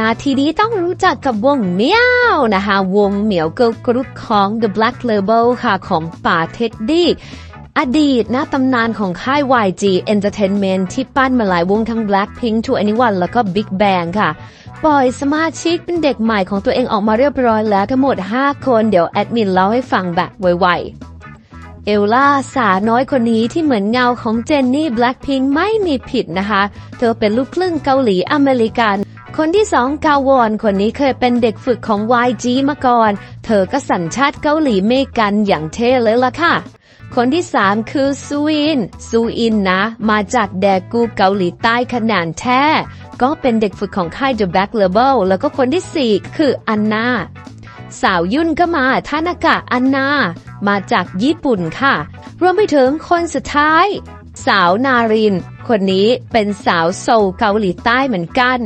นาทีนี้ต้องรู้จักกับวงเมียวนะคะวงเหมียวเกิร์ลกรุ๊ปของ The Black Label ค่ะของป่าเท็ดดี้อดีตนะตำนานของค่าย YG Entertainment ที่ปั้นมาหลายวงทั้ง Blackpink 2 n 1แล้วก็ Big Bang ค่ะ ปล่อยสมาชิกเป็นเด็กใหม่ของตัวเองออกมาเรียบร้อยแล้วทั้งหมด 5 คนเดี๋ยวแอดมินเล่าให้ฟังแบบไวๆ เอลล่าสาน้อยคนนี้ที่เหมือนเงาของเจนนี่แบล็ k พิงไม่มีผิดนะคะ เธอเป็นลูกครึ่งเกาหลีอเมริกัน คนที่สองกาวอนคนนี้เคยเป็นเด็กฝึกของ YG มาก่อน เธอก็สัญชาติเกาหลีเมกันอย่างเท่เลยล่ะค่ะ คนที่สามคือซูอิน ซูอินนะ มาจากแดกูเกาหลีใต้ขนาดแท้ ก็เป็นเด็กฝึกของค่าย The Black Label แล้วก็คนที่สี่คืออันนาสาวยุ่นก็มาทานากะอันนา มาจากญี่ปุ่นค่ะ รวมไปถึงคนสุดท้าย สาวนาริน คนนี้เป็นสาวโซลเกาหลีใต้เหมือนกัน